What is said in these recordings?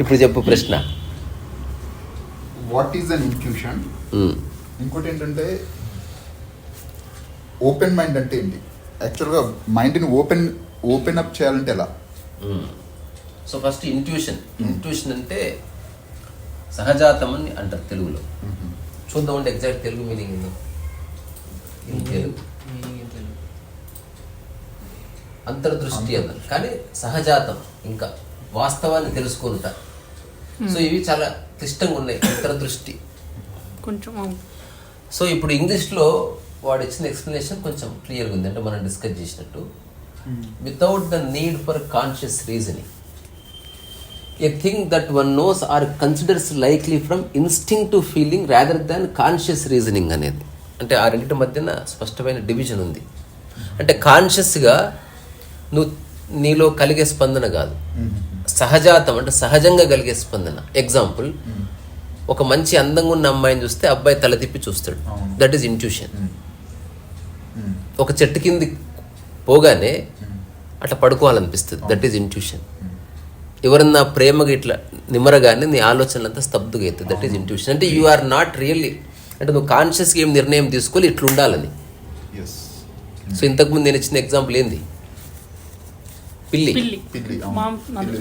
ఇప్పుడు చెప్పు ప్రశ్న. What is an intuition um. ఇంకోటి ఏంటంటే ఓపెన్ మైండ్ అంటే ఏంటి? యాక్చువల్గా మైండ్ని ఓపెన్ ఓపెన్ అప్ చేయాలంటే ఎలా? సో ఫస్ట్ ఇంట్యూషన్ ఇంట్యూషన్ అంటే సహజాతం అని అంటారు తెలుగులో. చూద్దాం అంటే ఎగ్జాక్ట్ తెలుగు మీనింగ్ ఏందో. ఇన్ తెలుగు? అంతర్దృష్టి అన్నారు. కానీ సహజాతం ఇంకా. వాస్తవాన్ని తెలుసుకుంటా. సో ఇవి చాలా క్లిష్టంగా ఉన్నాయి అంతర్దృష్టి కొంచెం. సో ఇప్పుడు ఇంగ్లీష్లో వాడు ఇచ్చిన ఎక్స్ప్లెనేషన్ కొంచెం క్లియర్గా ఉంది అంటే మనం డిస్కస్ చేసినట్టు. Without the need for conscious reasoning a thing that one knows or considers likely from instinct to feeling rather than conscious reasoning అనేది. అంటే ఆ రెండింటి మధ్యన స్పష్టమైన డివిజన్ ఉంది. అంటే కాన్షియస్గా నువ్వు నీలో కలిగే స్పందన కాదు. సహజాతం అంటే సహజంగా కలిగే స్పందన. ఎగ్జాంపుల్ ఒక మంచి అందంగా ఉన్న అమ్మాయిని చూస్తే అబ్బాయి తల తిప్పి చూస్తాడు. దట్ ఈస్ ఇంట్యూషన్ ఒక చెట్టు కింది పోగానే అట్లా పడుకోవాలనిపిస్తుంది. దట్ ఈస్ ఇంట్యూషన్ ఎవరన్నా ప్రేమగా ఇట్లా నిమ్మరగానే నీ ఆలోచనలంతా స్తబ్దుగా అవుతుంది దట్ ఈస్ ఇంట్యూషన్ అంటే యు ఆర్ నాట్ రియల్లీ అంటే నువ్వు కాన్షియస్గా ఏం నిర్ణయం తీసుకోవాలి ఇట్లా ఉండాలని. సో ఇంతకుముందు నేను ఇచ్చిన ఎగ్జాంపుల్ ఏంది? పిల్లి. పిల్లి.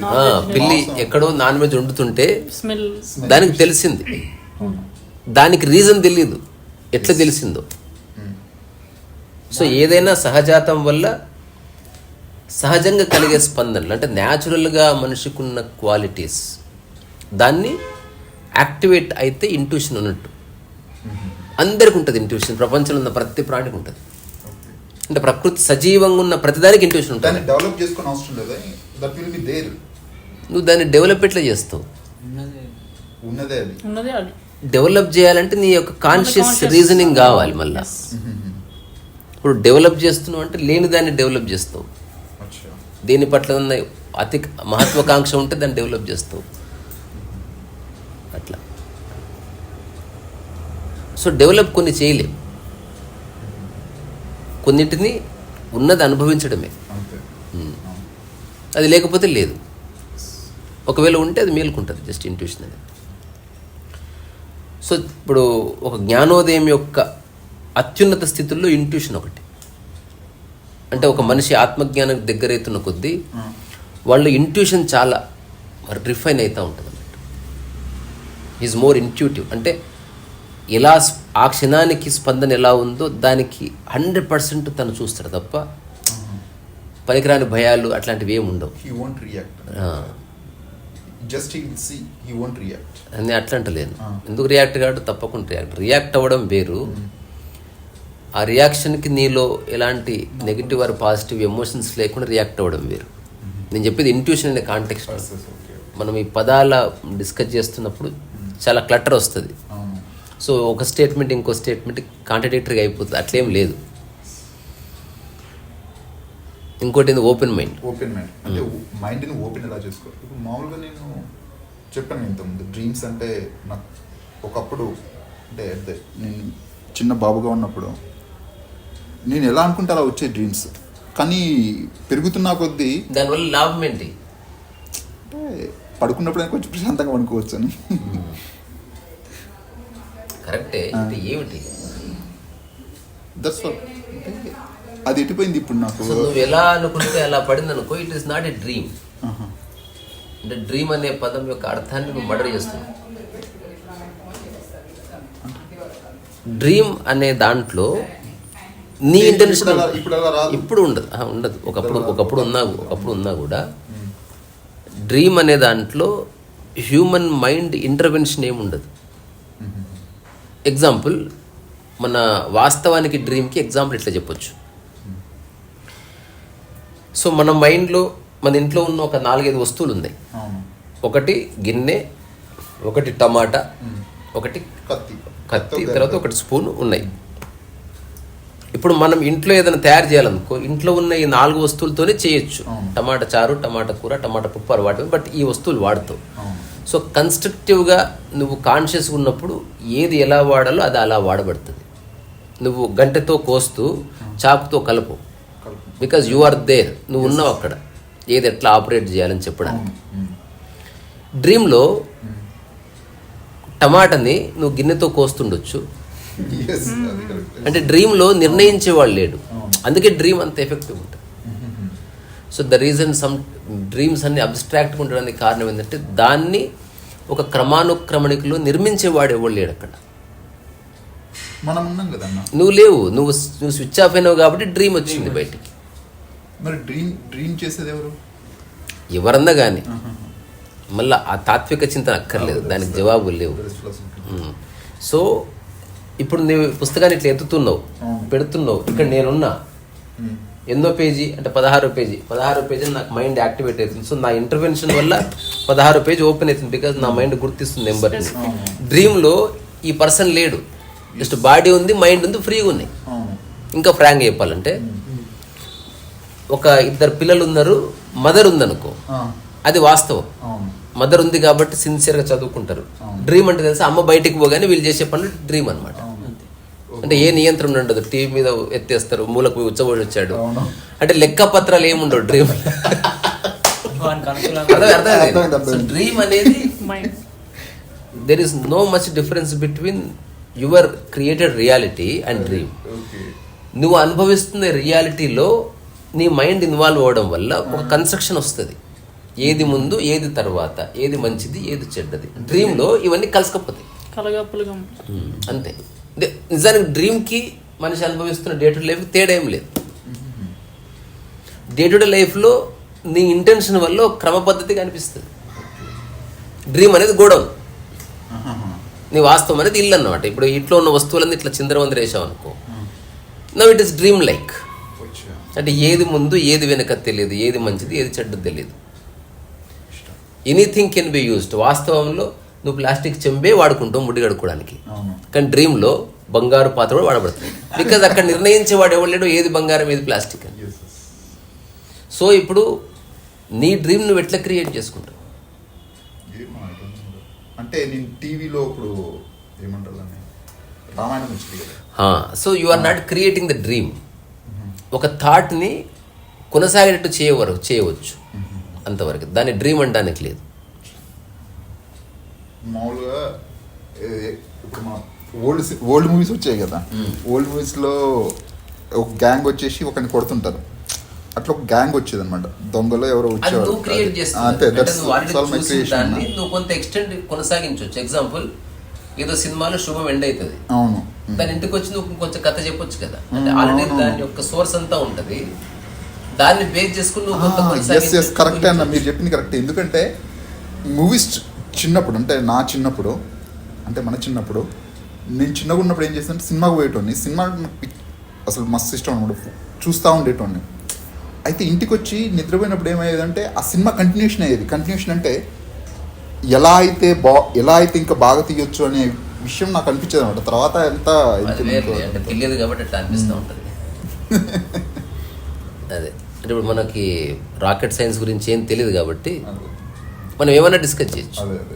ఆ, పిల్లి ఎక్కడో నాన్ వెజ్ వండుతుంటే స్మెల్. దానికి తెలిసింది. దానికి రీజన్ తెలియదు ఎట్లా తెలిసిందో. సో ఏదైనా సహజాతం వల్ల సహజంగా కలిగే స్పందనలు అంటే న్యాచురల్గా మనిషికి ఉన్న క్వాలిటీస్ దాన్ని యాక్టివేట్ అయితే ఇంట్యూషన్ ఉన్నట్టు. అందరికి ఉంటుంది ఇంట్యూషన్ ప్రపంచంలో ఉన్న ప్రతి ప్రాణికి ఉంటుంది అంటే ప్రకృతి సజీవంగా ఉన్న ప్రతిదానికి ఇంట్యూషన్ ఉంటుంది. దాన్ని డెవలప్ చేసుకుని అవసరం లేదా. దట్ విల్ బి దేర్ నువ్వు దాన్ని డెవలప్ ఎట్లా చేస్తావు? ఉన్నదే. అది. ఉన్నదే అది. డెవలప్ చేయాలంటే నీ యొక్క కాన్షియస్ రీజనింగ్ కావాలి మళ్ళీ. ఇప్పుడు డెవలప్ చేస్తున్నావు అంటే లేని దాన్ని డెవలప్ చేస్తావు. అచ్చా. దేని పట్ల ఉన్న అతి మహత్వాకాంక్ష ఉంటే దాన్ని డెవలప్ చేస్తావు. అట్లా. సో డెవలప్ కొన్ని చేయలేం. కొన్నింటిని ఉన్నది అనుభవించడమే. అది లేకపోతే లేదు. ఒకవేళ ఉంటే అది మేలుకుంటుంది జస్ట్ ఇంట్యూషన్ అనేది. సో ఇప్పుడు ఒక జ్ఞానోదయం యొక్క అత్యున్నత స్థితుల్లో ఇంట్యూషన్ ఒకటి. అంటే ఒక మనిషి ఆత్మజ్ఞానం దగ్గరైతున్న కొద్దీ. వాళ్ళ ఇంట్యూషన్ చాలా రిఫైన్ అవుతూ ఉంటుంది అన్నట్టు ఈజ్ మోర్ ఇంట్యూటివ్ అంటే ఎలా ఆ క్షణానికి స్పందన ఎలా ఉందో దానికి హండ్రెడ్ పర్సెంట్ తను చూస్తాడు తప్ప పనికిరాని భయాలు అట్లాంటివి ఏమి ఉండవు. జస్ట్ రియాక్ట్ అని అట్లా అంటలేను. ఎందుకు రియాక్ట్ కాడు? తప్పకుండా రియాక్ట్ రియాక్ట్ అవ్వడం వేరు. ఆ రియాక్షన్కి నీలో ఎలాంటి నెగిటివ్ ఆర్ పాజిటివ్ ఎమోషన్స్ లేకుండా రియాక్ట్ అవ్వడం వేరు. నేను చెప్పేది ఇంట్యూషన్ అనే కాంటెక్స్ట్ మనం ఈ పదాల డిస్కస్ చేస్తున్నప్పుడు చాలా క్లటర్ వస్తుంది. సో ఒక స్టేట్మెంట్ ఇంకో స్టేట్మెంట్ కాంట్రడిక్టరీగా అయిపోతుంది. అట్లేం లేదు. ఇంకోటి ఏంది? ఓపెన్ మైండ్ ఓపెన్ మైండ్ అంటే మైండ్ని ఓపెన్ ఎలా చేసుకోవాలి? ఇప్పుడు మామూలుగా నేను చెప్పాను ఇంతకుముందు డ్రీమ్స్ అంటే నాకు ఒకప్పుడు అంటే the- నేను చిన్న బాబుగా ఉన్నప్పుడు నేను ఎలా అనుకుంటే అలా వచ్చే డ్రీమ్స్ కానీ పెరుగుతున్న కొద్దీ దానివల్ల లాభం ఏంటి? అంటే పడుకున్నప్పుడు కొంచెం ప్రశాంతంగా పడుకోవచ్చు అని కరెక్టే అంటే ఏమిటి? దట్స్ అది ఎటుపోయింది ఇప్పుడు నాకు? నువ్వు ఎలా అనుకుంటే అలా పడింది అనుకో it is not a dream. అంటే డ్రీమ్ అనే పదం యొక్క అర్థాన్ని నువ్వు మర్డర్ చేస్తున్నావు. డ్రీమ్ అనే దాంట్లో నీ ఇంటెన్షన్ ఇప్పుడు ఉండదు. ఉండదు. ఒకప్పుడు ఒకప్పుడు ఉన్నా ఒకప్పుడు ఉన్నా కూడా డ్రీమ్ అనే దాంట్లో హ్యూమన్ మైండ్ ఇంటర్వెన్షన్ ఏమి ఉండదు ఎగ్జాంపుల్ మన వాస్తవానికి డ్రీమ్కి ఎగ్జాంపుల్ ఇట్లా చెప్పొచ్చు. సో మన మైండ్లో మన ఇంట్లో ఉన్న ఒక నాలుగైదు వస్తువులు ఉన్నాయి ఒకటి గిన్నె ఒకటి టమాటా ఒకటి కత్తి. కత్తి తర్వాత ఒకటి. స్పూన్ ఉన్నాయి. ఇప్పుడు మనం ఇంట్లో ఏదైనా తయారు చేయాలనుకో ఇంట్లో ఉన్న ఈ నాలుగు వస్తువులతోనే చేయొచ్చు. టమాటా చారు టమాటా కూర టమాటా పప్పు వాడటం బట్ ఈ వస్తువులు వాడతావు. సో కన్స్ట్రక్టివ్గా నువ్వు కాన్షియస్ ఉన్నప్పుడు ఏది ఎలా వాడాలో అది అలా వాడబడుతుంది. నువ్వు గంటెతో కోస్తూ చాకుతో కలుపు బికాజ్ యు ఆర్ దేర్ నువ్వు ఉన్నావు అక్కడ. ఏది ఎట్లా ఆపరేట్ చేయాలని చెప్పడానికి. డ్రీమ్లో టమాటాని నువ్వు గిన్నెతో కోస్తుండొచ్చు. అంటే డ్రీమ్లో నిర్ణయించేవాళ్ళు లేడు. అందుకే డ్రీమ్ అంత ఎఫెక్టివ్ ఉంటుంది. So the reason some dreams అన్ని అబ్స్ట్రాక్ట్గా ఉండడానికి కారణం ఏంటంటే దాన్ని ఒక క్రమానుక్రమణికలో నిర్మించేవాడు ఎవడు లేడు అక్కడ. మనం ఉన్నాం కదన్న నువ్వు లేవు. నువ్వు నువ్వు స్విచ్ ఆఫ్ అయినావు కాబట్టి డ్రీమ్ వచ్చింది బయటికి. మరి డ్రీమ్ డ్రీమ్ చేసేది ఎవరు? ఎవరన్నా కానీ మళ్ళీ ఆ తాత్విక చింతన అక్కర్లేదు. దానికి జవాబులు లేవు. సో ఇప్పుడు నువ్వు పుస్తకాన్ని ఇట్లా ఎత్తుతున్నావు. పెడుతున్నావు ఇక్కడ నేనున్నా. ఎన్నో పేజీ అంటే పదహారో పేజీ. పదహారో పేజీ నాకు మైండ్ యాక్టివేట్ అవుతుంది. సో నా ఇంటర్వెన్షన్ వల్ల పదహారో పేజీ ఓపెన్ అవుతుంది బికాజ్ నా మైండ్ గుర్తిస్తుంది అవును. డ్రీమ్లో ఈ పర్సన్ లేడు. జస్ట్ బాడీ ఉంది మైండ్ ఉంది ఫ్రీగా ఉన్నాయి ఇంకా ఫ్రాంక్ చెప్పాలంటే ఒక ఇద్దరు పిల్లలు ఉన్నారు మదర్ ఉందనుకో. అది వాస్తవం. మదర్ ఉంది కాబట్టి సిన్సియర్గా చదువుకుంటారు. డ్రీమ్ అంటే తెలుసా? అమ్మ బయటికి పోగానే వీళ్ళు చేసే పనులు డ్రీమ్ అనమాట అంటే ఏ నియంత్రణ ఉండదు. టీవీ మీద ఎత్తేస్తారు. మూలకు పోయి ఉచ్చబోడి వచ్చాడు. అవును. అంటే లెక్క పత్రాలు ఏముండవు డ్రీమ్. డ్రీమ్ అనేది mind there is no much difference between your created reality and dream okay నువ్వు అనుభవిస్తున్న రియాలిటీలో నీ మైండ్ ఇన్వాల్వ్ అవ్వడం వల్ల ఒక కన్స్ట్రక్షన్ వస్తుంది. ఏది ముందు ఏది తర్వాత ఏది మంచిది ఏది చెడ్డది. డ్రీమ్లో ఇవన్నీ కలసకపోతాయి. కలగప్పులుగా. అంతే. నిజానికి డ్రీమ్కి మనిషి అనుభవిస్తున్న డే టు లైఫ్ తేడా ఏం లేదు. డే టు డే లైఫ్లో నీ ఇంటెన్షన్ వల్ల క్రమపద్ధతి క్రమ కనిపిస్తుంది. డ్రీమ్ అనేది గోడౌన్. నీ వాస్తవం అనేది ఇల్లు అన్నమాట. ఇప్పుడు ఇంట్లో ఉన్న వస్తువులన్నీ ఇట్లా చిందరవందర వేసావు అనుకో. Now it is dream like అంటే ఏది ముందు ఏది వెనక తెలియదు ఏది మంచిది ఏది చెడ్డది తెలియదు. ఎనీథింగ్ కెన్ బి యూస్డ్ వాస్తవంలో నువ్వు ప్లాస్టిక్ చెంబే వాడుకుంటావు ముడి కడుక్కోవడానికి. కానీ డ్రీమ్లో బంగారు పాత్ర కూడా వాడబడుతుంది బికాజ్ అక్కడ నిర్ణయించేవాడు ఎవరు లేడు? ఏది బంగారం ఏది ప్లాస్టిక్ అని. సో ఇప్పుడు నీ డ్రీమ్ నువ్వు ఎట్లా క్రియేట్ చేసుకుంటావు. అంటే నేను టీవీలో ఇప్పుడు ఏమంటారు Ramayanam so you are not creating the dream ఒక థాట్ని కొనసాగేటట్టు చేయవరు చేయవచ్చు అంతవరకు. దాన్ని డ్రీమ్ అనడానికి లేదు. మామూలుగా ఏ- ఇప్పుడు మా ఓల్డ్ ఓల్డ్ మూవీస్ వచ్చాయి కదా. ఓల్డ్ మూవీస్లో ఒక గ్యాంగ్ వచ్చేసి ఒకరిని కొడుతుంటారు. అట్లా ఒక గ్యాంగ్ వచ్చేది అనమాట దొంగలో ఎవరో వచ్చేవారు. నువ్వు అంతే కొంత ఎక్స్టెండ్ కొనసాగించవచ్చు. ఎగ్జాంపుల్ ఏదో సినిమాలో శుభం ఎండ్ అవుతుంది. అవును. దాని ఇంటికి వచ్చి నువ్వు కొంచెం కథ చెప్పొచ్చు కదా. అంటే ఆల్రెడీ. దాని యొక్క సోర్స్ అంతా ఉంటది. దాన్ని బేస్ చేసుకుని నువ్వు కరెక్టే అన్న మీరు చెప్పింది కరెక్ట్ ఎందుకంటే మూవీస్ చిన్నప్పుడు అంటే నా చిన్నప్పుడు అంటే మన చిన్నప్పుడు నేను చిన్నగా ఉన్నప్పుడు ఏం చేస్తానంటే సినిమాకి పోయేటోని సినిమా అసలు మస్తు ఇష్టం అనమాట. చూస్తూ ఉండేటోని అయితే ఇంటికి వచ్చి నిద్రపోయినప్పుడు ఏమయ్యేదంటే ఆ సినిమా కంటిన్యూషన్ అయ్యేది. కంటిన్యూషన్ అంటే ఎలా అయితే బా ఎలా అయితే ఇంకా బాగా తీయొచ్చు అనే విషయం నాకు అనిపించేది అనమాట. తర్వాత ఎంత తెలియదు కాబట్టి అట్లా అనిపిస్తూ ఉంటుంది. అదే. అంటే ఇప్పుడు మనకి రాకెట్ సైన్స్ గురించి ఏం తెలియదు కాబట్టి మనం ఏమైనా డిస్కస్ చేయొచ్చు. అదే అదే.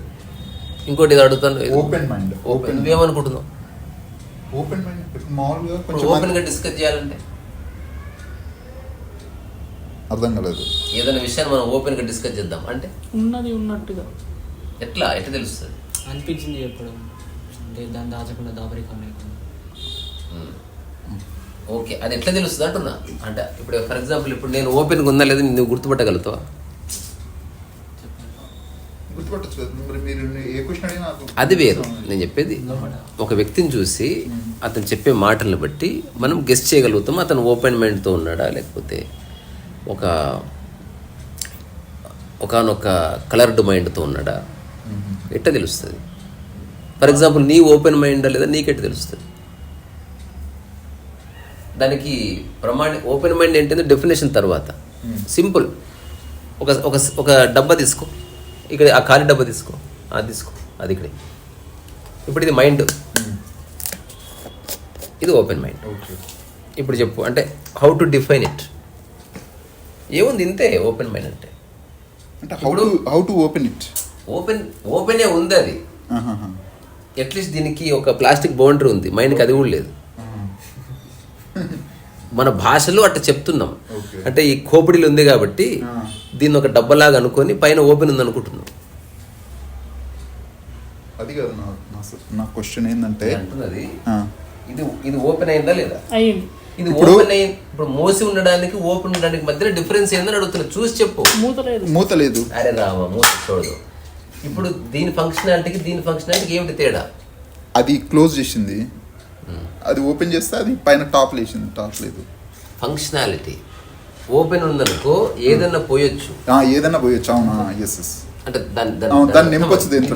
ఇంకోటి ఇది అడుగుతాను Open mind. ఓపెన్. నువ్వేమనుకుంటున్నావు? ఓపెన్ మైండ్ ఇప్పుడు మామూలుగా కొంచెం ఓపెన్గా డిస్కస్ చేయాలంటే? అర్థం కాలేదు. ఏదైనా విషయాన్ని మనం ఓపెన్గా డిస్కస్ చేద్దాం. అంటే? ఉన్నది ఉన్నట్టుగా. ఎట్లా? ఎట్లా తెలుస్తుంది? అనిపించింది చెప్పడం. అంటే దాన్ని దాచకుండా దాపరికం లేకుండా. ఓకే. అది ఎట్లా తెలుస్తుంది అంటున్నా? అంటే ఇప్పుడు ఫర్ ఎగ్జాంపుల్ ఇప్పుడు నేను ఓపెన్గా ఉందా లేదా నువ్వు గుర్తుపట్టగలుగుతావా గుర్తుపట్టచ్చు కదా మరి మీరు ఏ క్వశ్చన్ అడిగినా నాకు అది వేరు. నేను చెప్పేది ఒక వ్యక్తిని చూసి అతను చెప్పే మాటలను బట్టి మనం గెస్ట్ చేయగలుగుతాం అతను ఓపెన్ మైండ్తో ఉన్నాడా? లేకపోతే ఒక ఒకనొక కలర్డ్ మైండ్తో ఉన్నాడా? ఎట్లా తెలుస్తుంది? ఫర్ ఎగ్జాంపుల్ నీ ఓపెన్ మైండ్ లేదా నీకెట్ట తెలుస్తుంది? దానికి ప్రమాణ ఓపెన్ మైండ్ ఏంటంటే డెఫినేషన్ తర్వాత. సింపుల్ ఒక ఒక ఒక డబ్బా తీసుకో. ఇక్కడ ఆ ఖాళీ డబ్బా తీసుకో. అది తీసుకో. అది ఇక్కడే. ఇప్పుడు ఇది మైండ్. ఇది ఓపెన్ మైండ్. ఓకే. ఇప్పుడు చెప్పు. అంటే హౌ టు డిఫైన్ ఇట్ ఏముంది ఇంతే ఓపెన్ మైండ్ అంటే. అంటే how to how to open it open ఓపెనే ఉంది అది. అట్లీస్ట్ దీనికి ఒక ప్లాస్టిక్ బౌండరీ ఉంది. మైండ్కి అది కూడా లేదు. మన భాషలో అట్లా చెప్తున్నాం. అంటే ఈ కోపిడిలు ఉంది కాబట్టి. దీన్ని ఒక డబ్బలాగా అనుకొని పైన ఓపెన్ ఉంది అనుకుంటున్నాం. అది కాదు నా క్వశ్చన్ ఏంటంటే ఇది ఇది ఓపెన్ అయిందా లేదా? ఇది ఓపెన్ ఇప్పుడు మూసి ఉండడానికి ఓపెన్ ఉండడానికి మధ్యలో డిఫరెన్స్ ఏందని అడుగుతున్నా. చూసి చెప్పు. మూత లేదు. మూత లేదు. అరే రామ మూసి చూడదు. ఇప్పుడు దీని ఫంక్షనాలిటీకి దీని ఫంక్షనాలిటీకి ఏమిటి తేడా? అది క్లోజ్ చేసింది. అది ఓపెన్ చేస్తే అది పైన టాప్ లేచింది టాప్ లేదు. ఫంక్షనాలిటీ ఓపెన్ ఉందనుకో ఏదన్నా పోయొచ్చు. ఆ, ఏదైనా పోయొచ్చు అవునా? ఎస్ ఎస్ అంటే దాన్ని నింపొచ్చు దీంట్లో.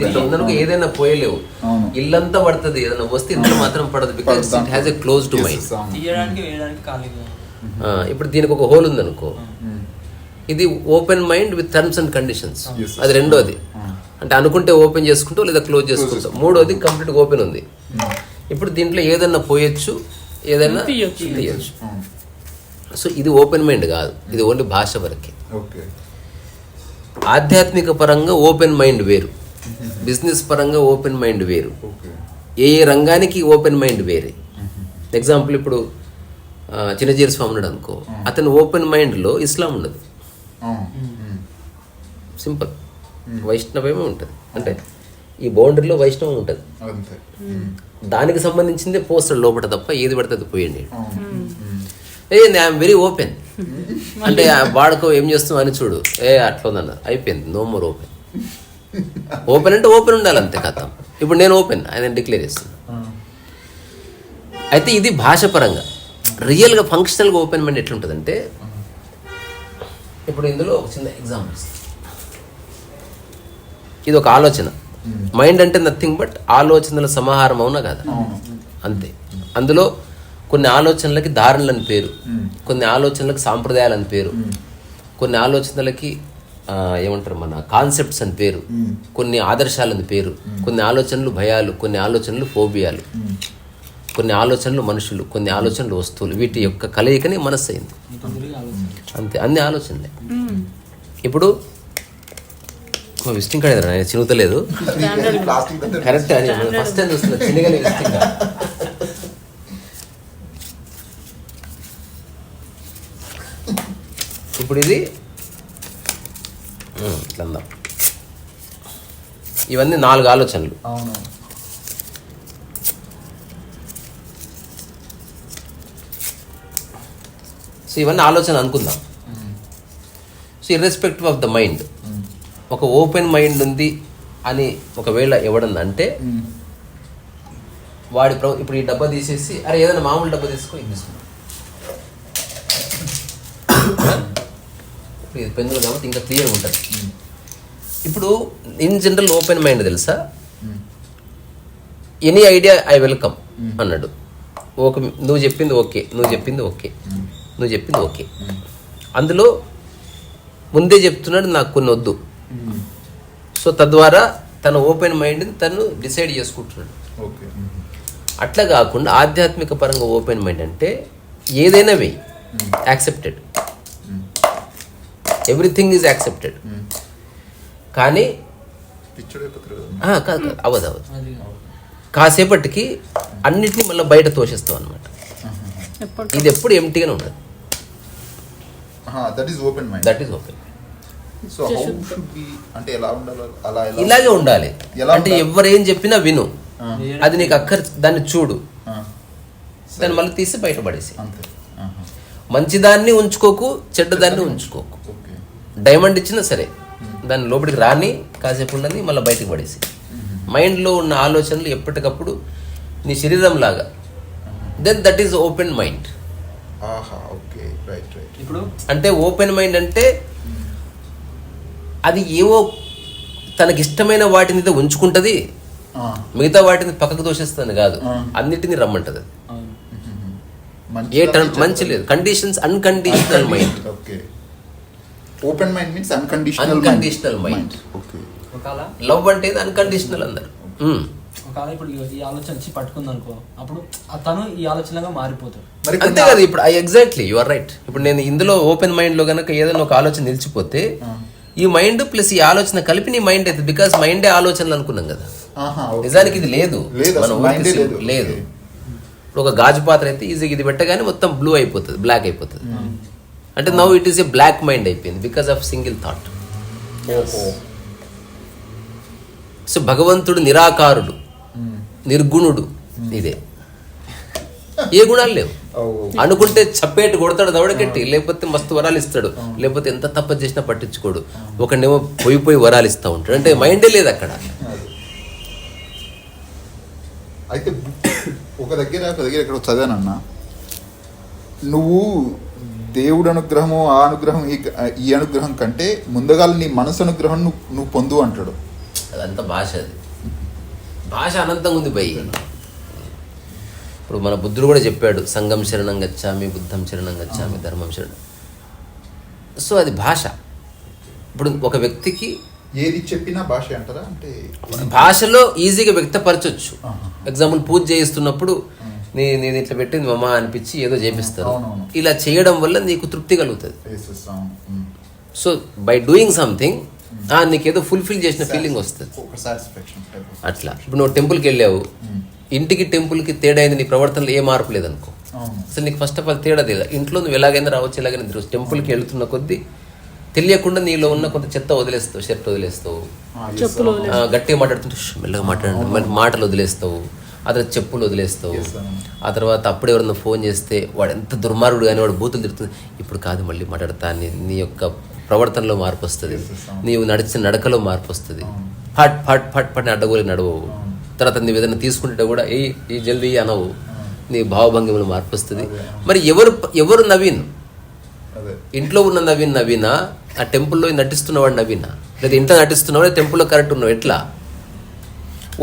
ఏదైనా పోయలేవు. అవును. ఇల్లంతా పడుతుంది ఏదైనా వస్తే ఇంట్లో మాత్రం పడదు because it has a close to mind తీయడానికి వేయడానికి ఖాళీగా ఇప్పుడు దీనికి ఒక హోల్ ఉందనుకో. ఇది open mind with terms and conditions అది రెండోది. అంటే అనుకుంటే ఓపెన్ చేసుకుంటూ లేదా క్లోజ్ చేసుకుంటాం మూడోది కంప్లీట్ ఓపెన్ ఉంది. ఇప్పుడు దీంట్లో ఏదన్నా పోయొచ్చు ఏదైనా తీయొచ్చు. సో ఇది ఓపెన్ మైండ్ కాదు ఇది ఓన్లీ భాష వరకే. ఆధ్యాత్మిక పరంగా ఓపెన్ మైండ్ వేరు బిజినెస్ పరంగా ఓపెన్ మైండ్ వేరు ఏ ఏ రంగానికి ఓపెన్ మైండ్ వేరే. ఎగ్జాంపుల్ ఇప్పుడు చిన్నజీర స్వామి ఉన్నాడు అనుకో అతను ఓపెన్ మైండ్లో ఇస్లాం ఉండదు సింపుల్. వైష్ణవమే ఉంటుంది. అంటే ఈ బౌండరీలో వైష్ణవం ఉంటుంది. దానికి సంబంధించిందే పోస్టర్ లోపల తప్ప ఏది పడితే అది పోయండి. అవును. ఏ ఐఎమ్ వెరీ ఓపెన్ అంటే ఆ వాడుకో ఏం చేస్తాం అని చూడు. ఏ అట్లా ఉందన్న అయిపోయింది. నో మోర్ ఓపెన్ ఓపెన్ అంటే ఓపెన్ ఉండాలి అంతే కథ. ఇప్పుడు నేను ఓపెన్ ఆయన డిక్లేర్ చేస్తాను అయితే ఇది భాష పరంగా రియల్గా ఫంక్షనల్గా ఓపెన్ మైండ్ ఎట్లుంటుందంటే ఇప్పుడు ఇందులో ఒక చిన్న ఎగ్జాంపుల్ ఇది ఒక ఆలోచన. మైండ్ అంటే నథింగ్ బట్ ఆలోచనల సమాహారం అవునా కదా? అవును. అంతే. అందులో కొన్ని ఆలోచనలకి ధారణలని పేరు. కొన్ని ఆలోచనలకు సాంప్రదాయాలని పేరు. కొన్ని ఆలోచనలకి ఏమంటారు మన కాన్సెప్ట్స్ అని పేరు. కొన్ని ఆదర్శాలని పేరు. కొన్ని ఆలోచనలు భయాలు కొన్ని ఆలోచనలు ఫోబియాలు. కొన్ని ఆలోచనలు మనుషులు కొన్ని ఆలోచనలు వస్తువులు. వీటి యొక్క కలయికనే మనస్సు అయింది. అంతే. అన్ని ఆలోచనలే. ఇప్పుడు మా విజిటింగ్ కార్డ్ ఎదురా చినుగుతలేదు కరెక్ట్ అని ఫస్ట్ టైం చూస్తున్నా. చిన్నగా కార్డ్. ఇప్పుడు ఇది. ఇట్లా అందాం. ఇవన్నీ నాలుగు ఆలోచనలు. సో ఇవన్నీ ఆలోచన అనుకుందాం. So irrespective of the mind ఒక ఓపెన్ మైండ్ ఉంది అని ఒకవేళ ఎవడన్నా అంటే వాడి ప్ర ఇప్పుడు ఈ డబ్బా తీసేసి అరే ఏదైనా మామూలు డబ్బా తీసుకో ఇది తీసుకో. ఇప్పుడు ఇది పెన్నులు కాబట్టి ఇంకా క్లియర్ ఉంటుంది. ఇప్పుడు ఇన్ జనరల్ ఓపెన్ మైండ్ తెలుసా? ఎనీ ఐడియా ఐ వెల్కమ్ అన్నాడు. ఓకే నువ్వు చెప్పింది ఓకే నువ్వు చెప్పింది ఓకే నువ్వు చెప్పింది ఓకే. అందులో ముందే చెప్తున్నాడు నాకు కొన్ని వద్దు. సో తద్వారా తన ఓపెన్ మైండ్ని తను డిసైడ్ చేసుకుంటున్నాడు. ఓకే. అట్లా కాకుండా ఆధ్యాత్మిక పరంగా ఓపెన్ మైండ్ అంటే ఏదైనా వెయ్యి యాక్సెప్టెడ్. Everything is accepted. కానీ కదా. ఆ, కాదు కాదు అవ్వదు అవ్వదు. కాసేపటికి అన్నిటినీ మళ్ళీ బయట తోసేస్తాం అనమాట ఇది ఎప్పుడు ఎంటీగానే ఉంటుంది that is open mind that is open so how should be అంటే ఎలా ఉండాలి అలా ఎలా ఇలాగే ఉండాలి? ఎలా అంటే? ఎవరేం చెప్పినా విను. అది నీకు అక్కర్ దాన్ని చూడు. దాన్ని మళ్ళీ తీసి బయటపడేసి. మంచిదాన్ని ఉంచుకోకు చెడ్డదాన్ని ఉంచుకోకు. డైమండ్ ఇచ్చినా సరే దాన్ని లోపలికి రాని కాసేపు ఉండని మళ్ళీ బయటకు పడేసి మైండ్లో ఉన్న ఆలోచనలు ఎప్పటికప్పుడు నీ శరీరం లాగా then that is open mind ఆహా ఓకే. Right right. ఇప్పుడు అంటే ఓపెన్ మైండ్ అంటే అది ఏవో తనకి ఇష్టమైన వాటిని ఉంచుకుంటుంది. మిగతా వాటిని పక్కకు దోషిస్తుంది కాదు. అన్నిటిని రమ్మంటది. ఏ టర్మ్ మంచి లేదు. Conditions unconditional mind okay open mind means unconditional. Okay ఒకవేళ లవ్ అంటే అన్కండిషనల్ అందరు. మ్మ్. ఒకవేళ ఇప్పుడు ఈ ఆలోచన వచ్చి పట్టుకుంది అనుకో అప్పుడు తను ఈ ఆలోచనగా మారిపోతాడు. మరి అంతే కదా ఇప్పుడు I exactly you are right ఇప్పుడు నేను ఇందులో ఓపెన్ మైండ్లో గనక ఏదైనా ఒక ఆలోచన నిలిచిపోతే. ఈ మైండ్ ప్లస్ ఈ ఆలోచన కలిపి నీ మైండ్ అయితే బికాస్ మైండే ఆలోచనలు అనుకున్నాం కదా. నిజానికి ఇది లేదు. లేదు మన అసలు ఊరికి మైండే sim- లేదు. లేదు. ఓకే. ఇప్పుడు ఒక గాజు పాత్ర అయితే ఈజీగా ఇది పెట్టగానే మొత్తం బ్లూ అయిపోతుంది బ్లాక్ అయిపోతుంది. అంటే now it is a block mind అయిపోయింది because of single thought so భగవంతుడు నిరాకారుడు నిర్గుణుడు ఇదే. ఏ గుణాలు లేవు? అనుకుంటే చప్పేటి కొడతాడు దవడకెట్టి లేకపోతే మస్తు వరాలు ఇస్తాడు లేకపోతే ఎంత తప్ప చేసినా పట్టించుకోడు. ఒకనేమో పోయి పోయి వరాలు ఇస్తూ ఉంటాడు. అంటే మైండే లేదు అక్కడ. అయితే ఒక దగ్గర ఒక దగ్గర ఇక్కడ చదివానన్నా. నువ్వు దేవుడు అనుగ్రహము ఆ అనుగ్రహం ఈ ఈ అనుగ్రహం కంటే ముందుగా నీ మనసు అనుగ్రహం నువ్వు నువ్వు పొందు అంటాడు. అదంతా భాష అది. భాష అనంతంగా ఉంది భయ్ ఇప్పుడు మన బుద్ధుడు కూడా చెప్పాడు సంఘం శరణం గచ్చామి బుద్ధం శరణం గచ్చామి ధర్మం శరణం. సో అది భాష. ఇప్పుడు ఒక వ్యక్తికి ఏది చెప్పినా భాష అంటారా? అంటే భాషలో ఈజీగా వ్యక్తపరచొచ్చు. ఆహా. ఎగ్జాంపుల్ పూజ చేయిస్తున్నప్పుడు నీ నేను ఇట్లా పెట్టింది మమ్మ అనిపించి ఏదో చేపిస్తారు. ఇలా చేయడం వల్ల నీకు తృప్తి కలుగుతుంది. సో బై డూయింగ్ సంథింగ్ నీకు ఏదో ఫుల్ఫిల్ చేసిన ఫీలింగ్ వస్తుంది. అట్లా. ఇప్పుడు నువ్వు టెంపుల్కి వెళ్ళావు. ఇంటికి టెంపుల్కి తేడా అయింది నీ ప్రవర్తనలో ఏ మార్పు లేదనుకో. అసలు నీకు ఫస్ట్ ఆఫ్ ఆల్ తేడా తెలియదు ఇంట్లో నువ్వు ఎలాగైనా రావచ్చు ఎలాగైనా తిరగచ్చు టెంపుల్కి వెళ్తున్న కొద్దీ తెలియకుండా నీలో ఉన్న కొంత చెత్త వదిలేస్తావు షర్ట్ వదిలేస్తావు. గట్టిగా మాట్లాడుతుంటే "ష్, మెల్లగా మాట్లాడండి. మళ్ళీ మాటలు వదిలేస్తావు ఆ తర్వాత చెప్పులు వదిలేస్తావు. ఆ తర్వాత అప్పుడు ఎవరన్నా ఫోన్ చేస్తే వాడు ఎంత దుర్మార్గుడు కానీ వాడు బూతులు తిరుగుతుంది ఇప్పుడు కాదు మళ్ళీ మాట్లాడతా. నీ నీ యొక్క ప్రవర్తనలో మార్పు వస్తుంది. నీవు నడిచిన నడకలో మార్పు వస్తుంది. ఫట్ ఫట్ ఫట్ ఫట్ అని అడ్డగోలి నడవవు. తర్వాత నువ్వు ఏదైనా తీసుకుంటే కూడా ఏ ఈ జల్దీ అనవు. నీ భావభంగిమలో మార్పు వస్తుంది. మరి ఎవరు ఎవరు నవీన్? ఇంట్లో ఉన్న నవీన్ నవీనా? ఆ టెంపుల్లో నటిస్తున్నవాడు నవీనా? లేదా ఇంట్లో నటిస్తున్నవాడు టెంపుల్లో కరెక్ట్ ఉన్నావు ఎట్లా?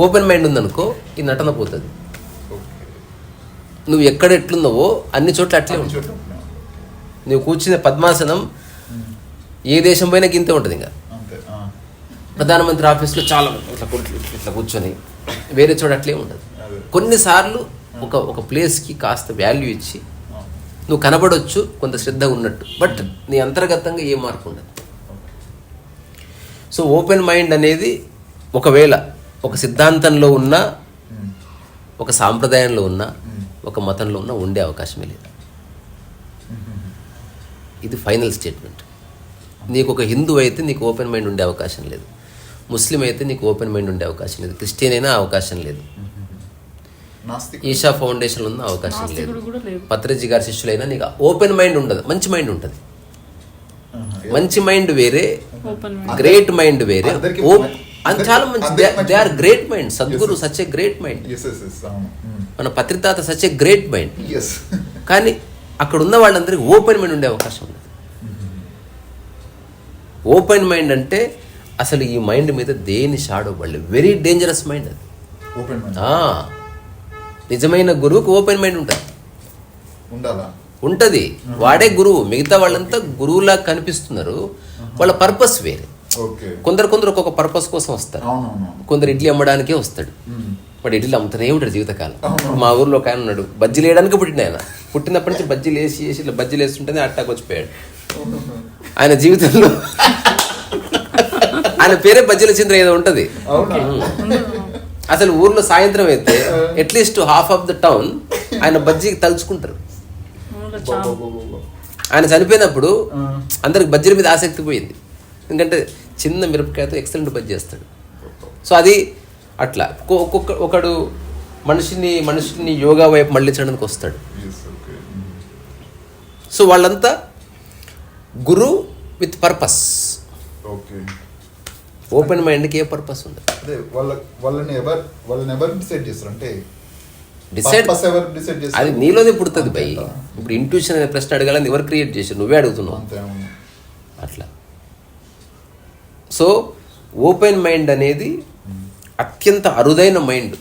ఓపెన్ మైండ్ ఉందనుకో ఈ నటన పోతుంది. నువ్వు ఎక్కడ ఎట్లున్నావో అన్ని చోట్ల అట్లే ఉంటుంది. నువ్వు కూర్చునే పద్మాసనం ఏ దేశం పోయినా గింతే ఉంటుంది ఇంకా. ప్రధానమంత్రి ఆఫీస్లో చాలా ఇట్లా ఇట్లా కూర్చొని వేరే చోట అట్లే ఉండదు. కొన్నిసార్లు ఒక ఒక ప్లేస్కి కాస్త వాల్యూ ఇచ్చి. నువ్వు కనబడొచ్చు కొంత శ్రద్ధ ఉన్నట్టు బట్ నీ అంతర్గతంగా ఏ మార్పు ఉండదు. సో ఓపెన్ మైండ్ అనేది ఒకవేళ ఒక సిద్ధాంతంలో ఉన్న. ఒక సాంప్రదాయంలో ఉన్న. ఒక మతంలో ఉన్న ఉండే అవకాశమే లేదు. ఇది ఫైనల్ స్టేట్మెంట్. నీకు ఒక హిందూ అయితే నీకు ఓపెన్ మైండ్ ఉండే అవకాశం లేదు. ముస్లిం అయితే నీకు ఓపెన్ మైండ్ ఉండే అవకాశం లేదు. క్రిస్టియన్ అయినా అవకాశం లేదు. ఈషా ఫౌండేషన్ ఉన్న అవకాశం లేదు. నాస్తికుడు కూడా లేదు. పత్రిజీ గారి శిష్యులైనా నీకు ఓపెన్ మైండ్ ఉండదు. మంచి మైండ్ ఉంటుంది. మంచి మైండ్ వేరే ఓపెన్ గ్రేట్ మైండ్ వేరే. అది చాలా మంచి they are. Great mind. Sadhguru. Such a great mind. Yes, yes, yes, అవును. ఉమ్. మన పత్రితాత సచ్ ఏ గ్రేట్ మైండ్. కానీ అక్కడ ఉన్న వాళ్ళందరికీ ఓపెన్ మైండ్ ఉండే అవకాశం ఉంది ఓపెన్ మైండ్ అంటే అసలు ఈ మైండ్ మీద దేని షాడో పడలేదు. వెరీ డేంజరస్ మైండ్ అది. ఓపెన్ నిజమైన గురువుకి ఓపెన్ మైండ్ ఉంటుంది. ఉంటుంది. వాడే గురువు. మిగతా వాళ్ళంతా గురువులా కనిపిస్తున్నారు. వాళ్ళ పర్పస్ వేరే. కొందరు కొందరు ఒక్కొక్క పర్పస్ కోసం వస్తారు. కొందరు ఇడ్లీ అమ్మడానికే వస్తాడు. వాడు ఇడ్లీ అమ్ముతూనే ఉంటాడు జీవితకాలం. మా ఊర్లో ఒక ఆయన ఉన్నాడు. బజ్జీలు వేయడానికి పుట్టిన ఆయన. పుట్టినప్పటి నుంచి బజ్జీలు వేసి వేసి ఇట్లా బజ్జీలు వేస్తుంటేనే అట్టాకి వచ్చిపోయాడు. ఆయన జీవితంలో ఆయన పేరే బజ్జీల చంద్ర ఏదో ఉంటది. అవునా? అసలు ఊర్లో సాయంత్రం అయితే at least half of the town ఆయన బజ్జీకి తలుచుకుంటారు. ఆయన చనిపోయినప్పుడు. అందరికి బజ్జీల మీద ఆసక్తి పోయింది. ఎందుకంటే చిన్న మిరపకాయతో ఎక్సలెంట్ బజ్జీ చేస్తాడు. సో అది అట్లా. ఒక్కొ- ఒక్కొక్క ఒకడు మనిషిని మనిషిని యోగా వైపు మళ్ళించడానికి వస్తాడు. Yes, okay. ఉమ్. సో వాళ్ళంతా guru with purpose. Okay open మైండ్కి ఏ పర్పస్ ఉండదు. అదే వాళ్ళ వాళ్ళని ఎవరు వాళ్ళని ఎవరు డిసైడ్ చేస్తారు? అంటే డిసైడ్ ఎవరు డిసైడ్ చేస్తారు? అది నీలోనే పుడుతుంది అంతే. ఇప్పుడు ఇంట్యూషన్ అనే ప్రశ్న అడగాలని ఎవరు క్రియేట్ చేశారు? నువ్వే అడుగుతున్నావు. అంతే అవును. అట్లా. సో ఓపెన్ మైండ్ అనేది అత్యంత అరుదైన మైండ్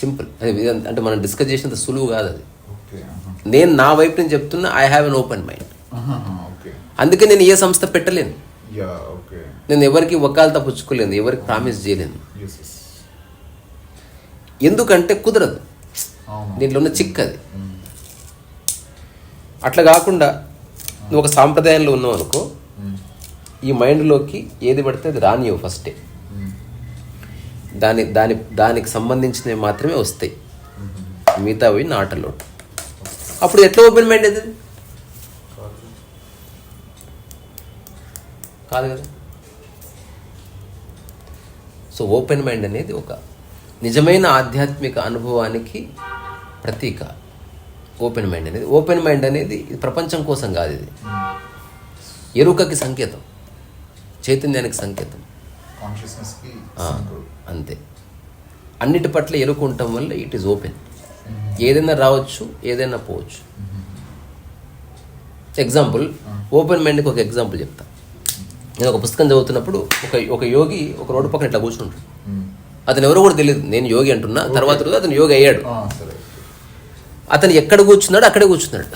సింపుల్ అది అంటే మనం డిస్కస్ చేసినంత సులువు కాదు అది. నేను నా వైపు నుంచి చెప్తున్నా I have an open mind అందుకే నేను ఏ సంస్థ పెట్టలేను. Yeah okay. నేను ఎవరికి వకాలత పుచ్చుకోలేను ఎవరికి ప్రామిస్ చేయలేను ఎందుకంటే కుదరదు. దీంట్లో ఉన్న చిక్ అది. అట్లా కాకుండా నువ్వు ఒక సాంప్రదాయంలో ఉన్నావు అనుకో. ఈ మైండ్లోకి ఏది పడితే అది రానియవు ఫస్టే. దాని దాని దానికి సంబంధించినవి మాత్రమే వస్తాయి. మిగతావి నాటలో. అప్పుడు ఎట్లా ఓపెన్ మైండ్ అది? కాదు కదా? సో ఓపెన్ మైండ్ అనేది ఒక నిజమైన ఆధ్యాత్మిక అనుభవానికి ప్రతీక. ఓపెన్ మైండ్ అనేది ఓపెన్ మైండ్ అనేది ప్రపంచం కోసం కాదు ఇది. ఎరుకకి సంకేతం చైతన్యానికి సంకేతం. అంతే. అన్నిటి పట్ల ఎరుక ఉండటం వల్ల ఇట్ ఈస్ ఓపెన్ ఏదైనా రావచ్చు ఏదైనా పోవచ్చు. ఎగ్జాంపుల్ ఓపెన్ మైండ్కి ఒక ఎగ్జాంపుల్ చెప్తా. నేను ఒక పుస్తకం చదువుతున్నప్పుడు ఒక ఒక యోగి ఒక రోడ్డు పక్కన ఇట్లా కూర్చుంటాడు. అతను ఎవరో కూడా తెలియదు. నేను యోగి అంటున్నా. తర్వాత రోజు అతను యోగి అయ్యాడు. అతను ఎక్కడ కూర్చున్నాడు అక్కడే కూర్చున్నాడు.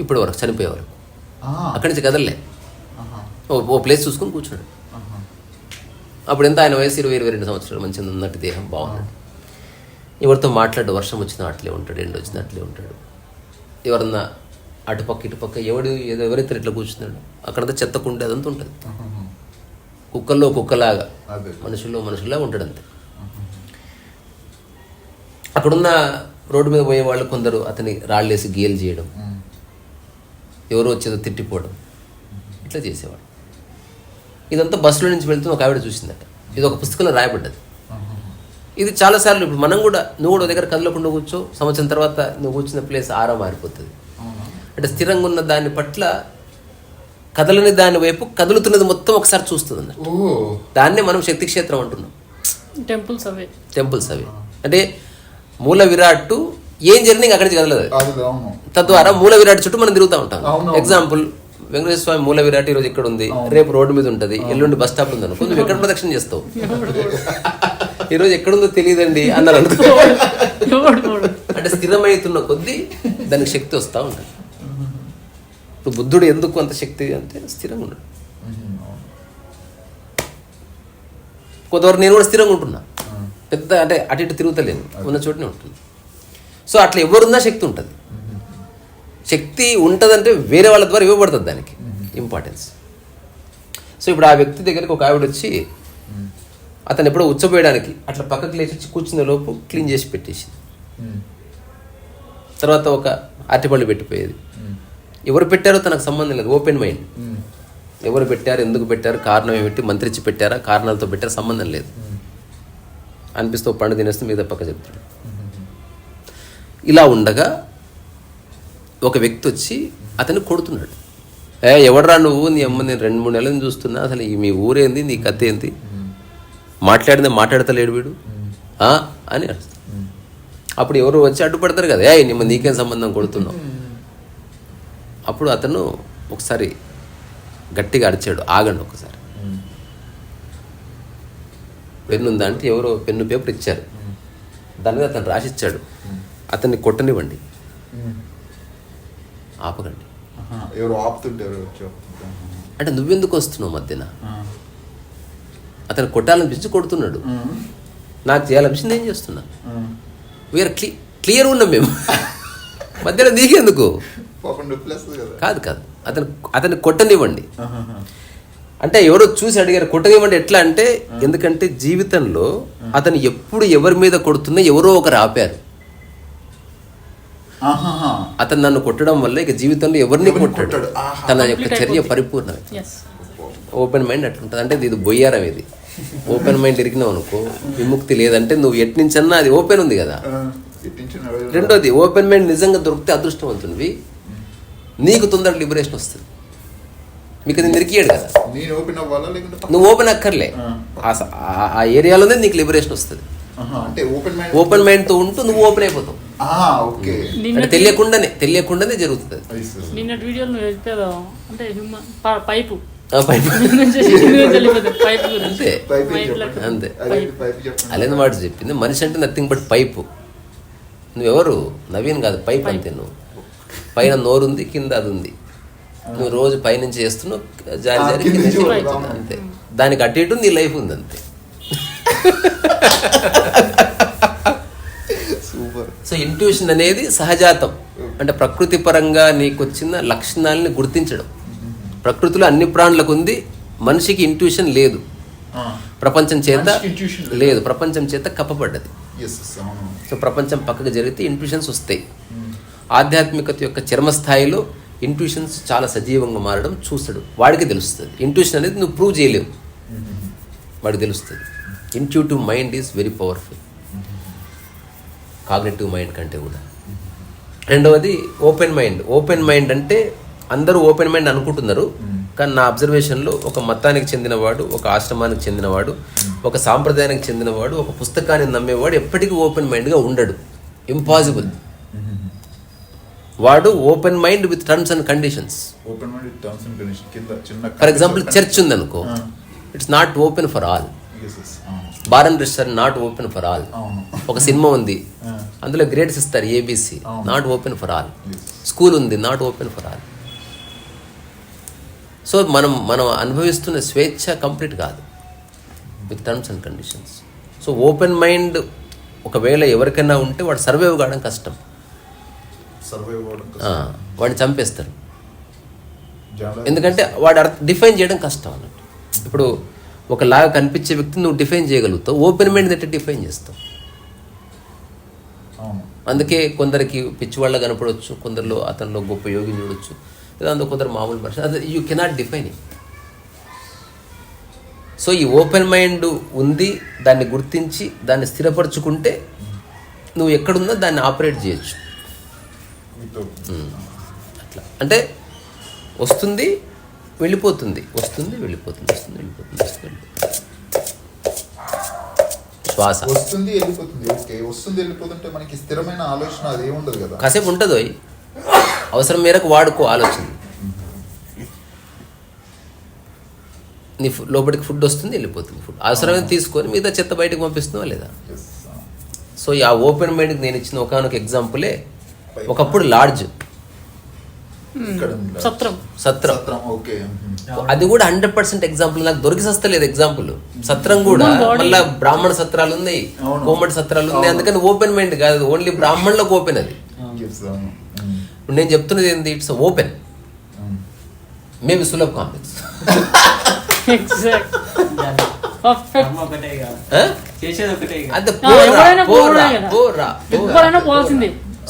ఇప్పటి వరకు చనిపోయే వరకు అక్కడి నుంచి కదలలే. ఓ ఓ ప్లేస్ చూసుకొని కూర్చున్నాడు. అప్పుడు ఎంత ఆయన వయసు? ఇరవై ఇరవై రెండు సంవత్సరాలు. మంచిగా ఉన్నట్టు దేహం బాగున్నాడు ఎవరితో మాట్లాడు వర్షం వచ్చినా అట్లే ఉంటాడు. ఎండ వచ్చినా అట్లే ఉంటాడు. ఎవరన్నా అటుపక్క ఇటుపక్క ఎవడు ఏదో ఎవరైతే ఇట్లా కూర్చున్నాడు అక్కడంతా చెత్త కుండే అదంతా ఉంటుంది. కుక్కల్లో కుక్కలాగా మనుషుల్లో మనుషుల్లా ఉంటాడు అంతే అక్కడున్న రోడ్డు మీద పోయే వాళ్ళు కొందరు అతని రాళ్ళేసి గేలు చేయడం. ఎవరో వచ్చేదో తిట్టిపోవడం ఇట్లా చేసేవాడు. ఇదంతా బస్సులో నుంచి వెళ్తున్న ఒక ఆవిడ చూసిందట. ఇది ఒక పుస్తకంలో రాయబడ్డది. ఇది చాలాసార్లు ఇప్పుడు మనం కూడా నువ్వు కూడా దగ్గర కదలకుండా కూర్చో సంవత్సరం తర్వాత నువ్వు కూర్చున్న ప్లేస్ ఆరా మారిపోతుంది. అంటే స్థిరంగా ఉన్న దాని పట్ల కదలని దాని వైపు కదులుతున్నది మొత్తం ఒకసారి చూస్తుంది అన్నట్టు. దాన్నే మనం శక్తి క్షేత్రం అంటున్నాం. టెంపుల్స్ అవే. టెంపుల్స్ అవి. అంటే మూల విరాట్ ఏం జరిగినా ఇంకా అక్కడి నుంచి కదలదు తద్వారా మూల విరాట్ చుట్టూ మనం తిరుగుతూ ఉంటాం. అవును. ఎగ్జాంపుల్ వెంకటేశ్వర స్వామి మూల విరాట్ ఈ రోజు ఇక్కడ ఉంది రేపు రోడ్డు మీద ఉంటది. ఎల్లుండి బస్ స్టాప్ ఉంది అనుకో నువ్వు ఎక్కడ ప్రదక్షిణ చేస్తావు? ఈ రోజు ఎక్కడుందో తెలియదండి అన్నారు అనుకో అంటే స్థిరమవుతున్న కొద్దీ దానికి శక్తి వస్తూ ఉంటుంది. ఇప్పుడు బుద్ధుడు ఎందుకు అంత శక్తి అంటే స్థిరంగా ఉన్నాడు. కొంతవరకు నేను కూడా స్థిరంగా ఉంటున్నా. పెద్ద అంటే అటు ఇటు తిరుగుతలేను. ఉన్న చోటనే ఉంటుంది సో అట్లా ఎవరున్నా శక్తి ఉంటుంది. శక్తి ఉంటుందంటే వేరే వాళ్ళ ద్వారా ఇవ్వబడుతుంది దానికి. ఇంపార్టెన్స్. సో ఇప్పుడు ఆ వ్యక్తి దగ్గరికి ఒక ఆవిడ వచ్చి అతను ఎప్పుడో ఉచ్చపోయడానికి అట్లా పక్కకి లేచి వచ్చి కూర్చునే లోపు క్లీన్ చేసి పెట్టేసింది. తర్వాత ఒక అరటిపళ్ళు పెట్టిపోయేది. ఎవరు పెట్టారో తనకు సంబంధం లేదు. ఓపెన్ మైండ్ ఉమ్, ఎవరు పెట్టారు ఎందుకు పెట్టారు కారణం ఏమిటి మంత్రిచ్చి పెట్టారా కారణాలతో పెట్టారా సంబంధం లేదు. అనిపిస్తూ ఓ పండు తినేస్తే మీద పక్క చెప్తాడు. ఇలా ఉండగా ఒక వ్యక్తి వచ్చి అతన్ని కొడుతున్నాడు. ఏ ఎవడరా నువ్వు? నీ అమ్మ నేను రెండు మూడు నెలలు చూస్తున్నా. అసలు ఈ మీ ఊరేంది? నీ కథ ఏంది? మాట్లాడిందే మాట్లాడతలేడు వీడు. ఆ? అని అరుస్తాడు. అప్పుడు ఎవరు వచ్చి అడ్డుపడతారు కదా. ఏ నిమ్మ నీకేం సంబంధం కొడుతున్నావు? అప్పుడు అతను ఒకసారి గట్టిగా అరిచాడు ఆగండి ఒకసారి పెన్ను ఉందా అంటే ఎవరో పెన్ను పేపర్ ఇచ్చారు. దాని మీద అతను రాసిచ్చాడు. అతన్ని కొట్టనివ్వండి. ఆపకండి. ఎవరు ఆపుతుంటే ఎవరు వచ్చి ఆపుతుంటే. ఆహా. అంటే నువ్వెందుకు వస్తున్నావు మధ్యన. అతను కొట్టాలనిపించి కొడుతున్నాడు. నాకు చేయాలనిపించింది ఏం చేస్తున్నా. వీఆర్ క్లీ క్లియర్ ఉన్నాం మేము. మధ్యలో నీకెందుకు? కదా. కాదు కాదు. అతను అతన్ని కొట్టనివ్వండి. అంటే ఎవరో చూసి అడిగారు కొట్టనివ్వండి ఎట్లా? అంటే ఎందుకంటే జీవితంలో అతను ఎప్పుడు ఎవరి మీద కొడుతున్నా ఎవరో ఒకరు ఆపారు. అతను నన్ను కొట్టడం వల్ల ఇక జీవితంలో ఎవరిని కొట్టాడు. తన యొక్క చర్య పరిపూర్ణమే. ఎస్ ఓపెన్ మైండ్ అట్లుంటుంది. అంటే ఇది బొయ్యారం ఇది. ఓపెన్ మైండ్ ఇరిగినావు అనుకో విముక్తి లేదంటే నువ్వు ఎట్నుంచన్నా అది ఓపెన్ ఉంది కదా. రెండోది ఓపెన్ మైండ్ నిజంగా దొరికితే అదృష్టవంతునివి. నీకు తొందర లిబరేషన్ వస్తుంది. మీకు అది నిరికియాడు కదా. నేను నువ్వు ఓపెన్ అక్కర్లే. ఆ. ఏరియాలోనే నీకు లిబరేషన్ వస్తుంది. ఓపెన్ మైండ్ ఓపెన్ మైండ్తో ఉంటూ నువ్వు ఓపెన్ అయిపోతావు. తెలియకుండానే తెలియకుండానే జరుగుతుంది. నిన్నటి వీడియోలో నువ్వు అంటే పైపు. ఆ పైన నుంచి వెళ్ళిపోతుంది పైపు గురించి. అంతే. అంతే. అలేని మాట చెప్పింది మనిషి అంటే నథింగ్ బట్ పైపు. నువ్వెవరు? నవీన్ కాదు పైప్. అంతే నువ్వు. పైన నోరుంది కింద అది ఉంది నువ్వు రోజు పైనుంచి చేస్తున్నావు జారి జారి కింద. అంతే. దానికి అటు ఇటు నీ లైఫ్ ఉంది అంతే. సూపర్. సో ఇంట్యూషన్ అనేది సహజాతం. అంటే ప్రకృతి పరంగా నీకు వచ్చిన లక్షణాలని గుర్తించడం. ప్రకృతిలో అన్ని ప్రాణులకు ఉంది మనిషికి ఇంట్యూషన్ లేదు. ప్రపంచం చేత లేదు. ప్రపంచం చేత కప్పబడ్డది. సో ప్రపంచం పక్కకు జరిగితే ఇంట్యూషన్స్ వస్తాయి. ఆధ్యాత్మికత యొక్క చర్మస్థాయిలో ఇంట్యూషన్స్ చాలా సజీవంగా మారడం చూస్తాడు. వాడికి తెలుస్తుంది. ఇంట్యూషన్ అనేది నువ్వు ప్రూవ్ చేయలేవు. వాడికి తెలుస్తుంది. Intuitive mind is very powerful cognitive mind కంటే కూడా. రెండవది ఓపెన్ మైండ్ ఓపెన్ మైండ్ అంటే అందరూ ఓపెన్ మైండ్ అనుకుంటున్నారు. కానీ నా అబ్జర్వేషన్లో ఒక మతానికి చెందినవాడు ఒక ఆశ్రమానికి చెందినవాడు ఒక సాంప్రదాయానికి చెందినవాడు ఒక పుస్తకాన్ని నమ్మేవాడు ఎప్పటికీ ఓపెన్ మైండ్గా ఉండడు. ఇంపాసిబుల్ వాడు open mind with terms and conditions open mind terms and condition కింద చిన్న ఫర్ ఎగ్జాంపుల్ చర్చ్ ఉందనుకో it's not open for all. Bar and restaurant not open for all ఒక సినిమా ఉంది. అందులో గ్రేడ్స్ ఇస్తారు ABC. Not open for all. School ఉంది not open for all so మనం మనం అనుభవిస్తున్న స్వేచ్ఛ కంప్లీట్ కాదు. With terms and conditions so open mind ఒకవేళ ఎవరికైనా ఉంటే వాడు సర్వైవ్ కావడం కష్టం. వాడిని చంపేస్తారు. ఎందుకంటే వాడు డిఫైన్ చేయడం కష్టం అన్నట్టు. ఇప్పుడు ఒకలాగా కనిపించే వ్యక్తిని నువ్వు డిఫైన్ చేయగలుగుతావు ఓపెన్ మైండ్ అంటే డిఫైన్ చేస్తావు. అందుకే కొందరికి పిచ్చివాళ్ళ కనపడవచ్చు కొందరిలో అతనిలో గొప్ప యోగిని చూడొచ్చు లేదా అందులో కొందరు మామూలు మనిషి. అది you cannot define it so ఈ ఓపెన్ మైండ్ ఉంది దాన్ని గుర్తించి దాన్ని స్థిరపరచుకుంటే నువ్వు ఎక్కడున్నా దాన్ని ఆపరేట్ చేయొచ్చు. అట్లా. అంటే వస్తుంది వెళ్ళిపోతుంది. వస్తుంది వెళ్ళిపోతుంది వస్తుంది వెళ్ళిపోతుంది వస్తుంది వెళ్ళిపోతుంది. శ్వాస. వస్తుంది వెళ్ళిపోతుంది. ఓకే. వస్తుంది వెళ్ళిపోతుంటే మనకి స్థిరమైన ఆలోచన అది ఏముండదు కదా. కాసేపు ఉంటుంది. అవసరం మేరకు వాడుకో ఆలోచన. నీ లోపలికి ఫుడ్ వస్తుంది వెళ్ళిపోతుంది ఫుడ్. అవసరమైన తీసుకొని మిగతా చెత్త బయటకు పంపిస్తున్నావా లేదా. సో ఆ ఓపెన్ మైండ్కి నేను ఇచ్చిన ఒకనొక ఎగ్జాంపులే ఒకప్పుడు లాడ్జ్. సత్రం. సత్రం. సత్రం ఓకే. అది కూడా హండ్రెడ్ పర్సెంట్ ఎగ్జాంపుల్. నాకు దొరికి సస్తలేదు ఎగ్జాంపుల్. సత్రం కూడా. మళ్ళా బ్రాహ్మణ సత్రాలు ఉన్నాయి. కోమటి సత్రాలు ఉన్నాయి. అందుకని ఓపెన్ మైండ్ కాదు. ఓన్లీ బ్రాహ్మణులకు ఓపెన్ అది. నేను చెప్తున్నది ఏంటి it's open hmm. Maybe Sulabh complex. Exact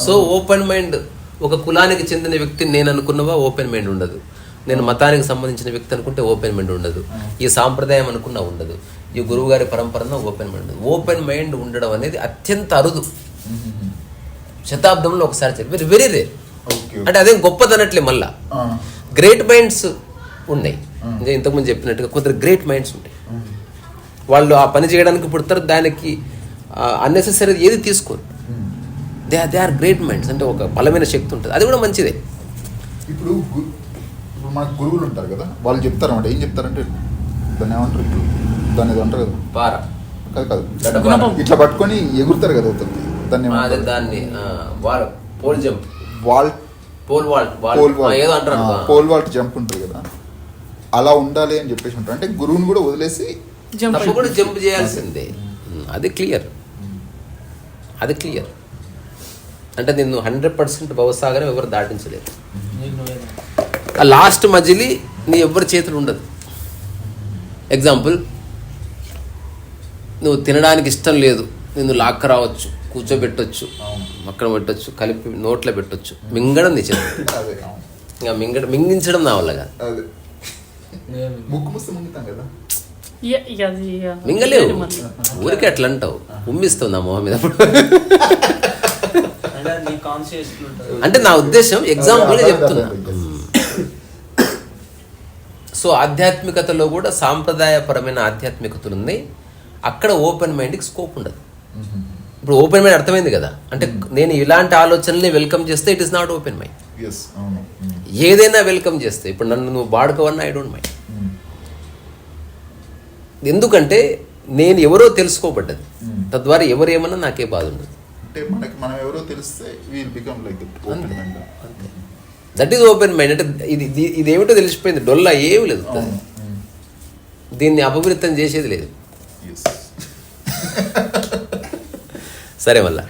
so open mind ఒక కులానికి చెందిన వ్యక్తిని నేను అనుకున్నవా? ఓపెన్ మైండ్ ఉండదు. నేను మతానికి సంబంధించిన వ్యక్తి అనుకుంటే ఓపెన్ మైండ్ ఉండదు. ఈ సాంప్రదాయం అనుకున్నా ఉండదు. ఈ గురువు గారి పరంపరన ఓపెన్ మైండ్ ఉండదు. ఓపెన్ మైండ్ ఉండడం అనేది అత్యంత అరుదు. శతాబ్దంలో ఒకసారి వెరీ వెరీ రేర్. అంటే అదేం గొప్పదనట్లే మళ్ళా. గ్రేట్ మైండ్స్ ఉన్నాయి. నేను ఇంతకుముందు చెప్పినట్టుగా కొందరు గ్రేట్ మైండ్స్ ఉంటాయి. వాళ్ళు ఆ పని చేయడానికి పుడతారు దానికి అన్నెసెసరీ ఏది తీసుకోరు. They are they are great minds అంటే ఒక బలమైన శక్తి ఉంటుంది. అది కూడా మంచిదే. ఇప్పుడు ఇప్పుడు మనకు గురువులు ఉంటారు కదా వాళ్ళు చెప్తారు అన్నమాట ఏం చెప్తారంటే దాన్ని ఏమంటారు ఇప్పుడు? దాన్ని ఏదో అంటారు కదా? పార. కాదు కాదు. ఇట్లా పట్టుకొని ఎగురుతారు కదా అవుతుంది దాన్ని? దాన్ని wall pole jump. Wall pole vault pole wall. Vault ఏదో అంటారు ఆ, పోల్ వాల్ట్ జంప్ ఉంటుంది కదా. అలా ఉండాలి అని చెప్పేసి ఉంటారు. అంటే గురువుని కూడా వదిలేసి జంప్ తప్పకుండా జంప్ చేయాల్సిందే. అది క్లియర్. అది క్లియర్. అంటే నిన్ను హండ్రెడ్ పర్సెంట్ భవసాగరం ఎవరు నువ్వే. ఆ లాస్ట్ మజిలీ నీ ఎవ్వరి చేతులు ఉండదు. ఎగ్జాంపుల్ నువ్వు తినడానికి ఇష్టం లేదు. నిన్ను లాక్క రావచ్చు కూర్చోబెట్టొచ్చు అవును. అక్కడ పెట్టొచ్చు కలిపి నోట్లో పెట్టొచ్చు మింగడం నీ చేతులు. ఇంకా మింగడం మింగించడం నా వల్ల కాదు. మింగలేవు. ఊరికే అట్లా అంటావు. ఉమ్మిస్తావు నా మొహం మీద. అంటే నా ఉద్దేశం ఎగ్జాంపుల్ చెప్తున్నా. సో ఆధ్యాత్మికతలో కూడా సాంప్రదాయపరమైన ఆధ్యాత్మికతలు ఉన్నాయి అక్కడ ఓపెన్ మైండ్కి స్కోప్ ఉండదు. ఇప్పుడు ఓపెన్ మైండ్ అర్థమైంది కదా? అంటే నేను ఇలాంటి ఆలోచనల్ని వెల్కమ్ చేస్తే it is not open mind. ఏదైనా వెల్కమ్ చేస్తే ఇప్పుడు నన్ను నువ్వు వాడుకోవన్నా ఐ డోంట్ మైండ్. ఎందుకంటే నేను ఎవరో తెలుసుకోబడ్డది. తద్వారా ఎవరేమన్నా నాకే బాధ ఉండదు. అంటే మనకి మనం ఎవరో తెలిస్తే we'll become like open mind that is open mind అంటే ఇది ఇది- ఏమిటో తెలిసిపోయింది. డొల్లా ఏమి లేదు. దీన్ని. అపవిత్రం చేసేది లేదు. సరే మళ్ళా.